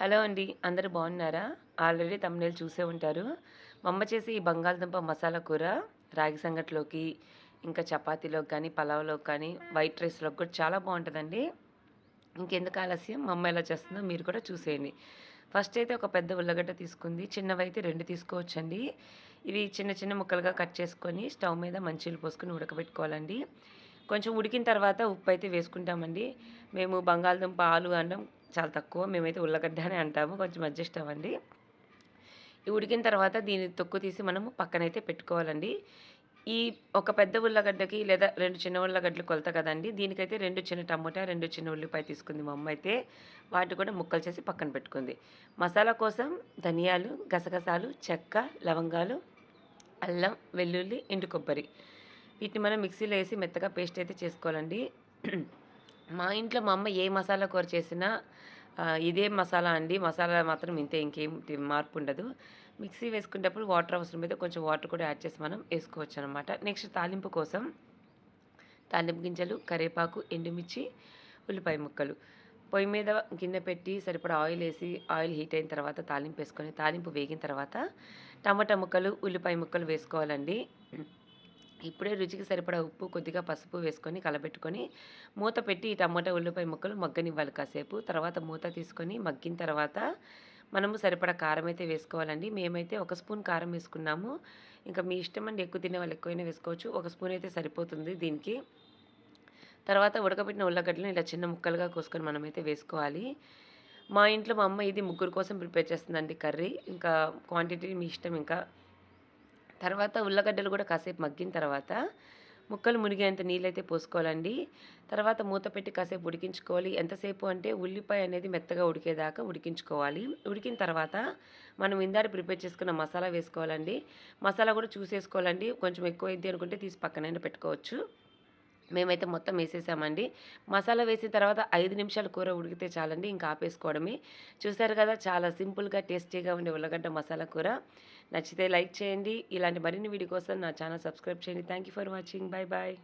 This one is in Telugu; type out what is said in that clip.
హలో అండి అందరూ బాగున్నారా? ఆల్రెడీ తమిళ చూసే ఉంటారు. మా అమ్మ చేసి ఈ బంగాళదుంప మసాలా కూర రాగి సంగట్లోకి ఇంకా చపాతీలోకి కానీ పలావ్లోకి కానీ వైట్ రైస్లోకి కూడా చాలా బాగుంటుందండి. ఇంకెందుకు ఆలస్యం? మమ్మ అమ్మ ఎలా చేస్తుందో మీరు కూడా చూసేయండి. ఫస్ట్ అయితే ఒక పెద్ద ఉల్లగడ్డ తీసుకుంది. చిన్నవి అయితే రెండు తీసుకోవచ్చండి. ఇవి చిన్న చిన్న ముక్కలుగా కట్ చేసుకొని స్టవ్ మీద మంచిలు పోసుకొని ఉడకబెట్టుకోవాలండి. కొంచెం ఉడికిన తర్వాత ఉప్పు అయితే వేసుకుంటామండి. మేము బంగాళదుంప ఆలు అన్నం చాలా తక్కువ. మేమైతే ఉల్లగడ్డ అని అంటాము. కొంచెం అడ్జస్ట్ అవ్వండి. ఉడికిన తర్వాత దీన్ని తొక్కు తీసి మనము పక్కనైతే పెట్టుకోవాలండి. ఈ ఒక పెద్ద ఉల్లగడ్డకి లేదా రెండు చిన్న ఉల్లగడ్డలు కొలత కదండి. దీనికైతే రెండు చిన్న టమోటా రెండు చిన్న ఉల్లిపాయ తీసుకుంది మా అమ్మ అయితే. వాటి కూడా ముక్కలు చేసి పక్కన పెట్టుకుంది. మసాలా కోసం ధనియాలు గసగసాలు చెక్క లవంగాలు అల్లం వెల్లుల్లి ఎండు కొబ్బరి. వీటిని మనం మిక్సీలో వేసి మెత్తగా పేస్ట్ అయితే చేసుకోవాలండి. మా ఇంట్లో మా అమ్మ ఏ మసాలా కూర చేసినా ఇదే మసాలా అండి. మసాలా మాత్రం ఇంతే ఇంకేం మార్పు ఉండదు. మిక్సీ వేసుకునేటప్పుడు వాటర్ అవసరం అయితే కొంచెం వాటర్ కూడా యాడ్ చేసి మనం వేసుకోవచ్చు అనమాట నెక్స్ట్ తాలింపు కోసం తాలింపు గింజలు కరివేపాకు ఎండుమిర్చి ఉల్లిపాయ ముక్కలు. పొయ్యి మీద గిన్నె పెట్టి సరిపడా ఆయిల్ వేసి ఆయిల్ హీట్ అయిన తర్వాత తాలింపు వేసుకొని తాలింపు వేగిన తర్వాత టమాటా ముక్కలు ఉల్లిపాయ ముక్కలు వేసుకోవాలండి. ఇప్పుడే రుచికి సరిపడా ఉప్పు కొద్దిగా పసుపు వేసుకొని కలబెట్టుకొని మూత పెట్టి ఈ టమాటా ఉల్లిపాయ ముక్కలు మగ్గనివ్వాలి కాసేపు. తర్వాత మూత తీసుకొని మగ్గిన తర్వాత మనము సరిపడా కారం అయితే వేసుకోవాలండి. మేమైతే ఒక స్పూన్ కారం వేసుకున్నాము. ఇంకా మీ ఇష్టం అండి ఎక్కువ తినే వాళ్ళు ఎక్కువైనా వేసుకోవచ్చు. ఒక స్పూన్ అయితే సరిపోతుంది దీనికి. తర్వాత ఉడకబెట్టిన ఉల్లగడ్డలను ఇలా చిన్న ముక్కలుగా కోసుకొని మనమైతే వేసుకోవాలి. మా ఇంట్లో మా అమ్మ ఇది ముగ్గురు కోసం ప్రిపేర్ చేస్తుందండి కర్రీ. ఇంకా క్వాంటిటీ మీ ఇష్టం ఇంకా తర్వాత ఉల్లగడ్డలు కూడా కాసేపు మగ్గిన తర్వాత ముక్కలు మునిగేంత నీళ్ళైతే పోసుకోవాలండి. తర్వాత మూత పెట్టి కాసేపు ఉడికించుకోవాలి. ఎంతసేపు అంటే ఉల్లిపాయ అనేది మెత్తగా ఉడికేదాకా ఉడికించుకోవాలి. ఉడికిన తర్వాత మనం ఇందాక ప్రిపేర్ చేసుకున్న మసాలా వేసుకోవాలండి. మసాలా కూడా చూసేసుకోవాలండి. కొంచెం ఎక్కువ అయింది అనుకుంటే తీసి పక్కనైనా పెట్టుకోవచ్చు. మేమైతే మొత్తం వేసేసామండి. మసాలా వేసిన తర్వాత ఐదు నిమిషాలు కూర ఉడికితే చాలండి ఇంకా ఆపేసుకోవడమే. చూసారు కదా చాలా సింపుల్గా టేస్టీగా ఉండే ఉల్లగడ్డ మసాలా కూర. నచ్చితే లైక్ చేయండి. ఇలాంటి మరిన్ని వీడియో కోసం నా ఛానల్ సబ్స్క్రైబ్ చేయండి. Thank for watching. Bye bye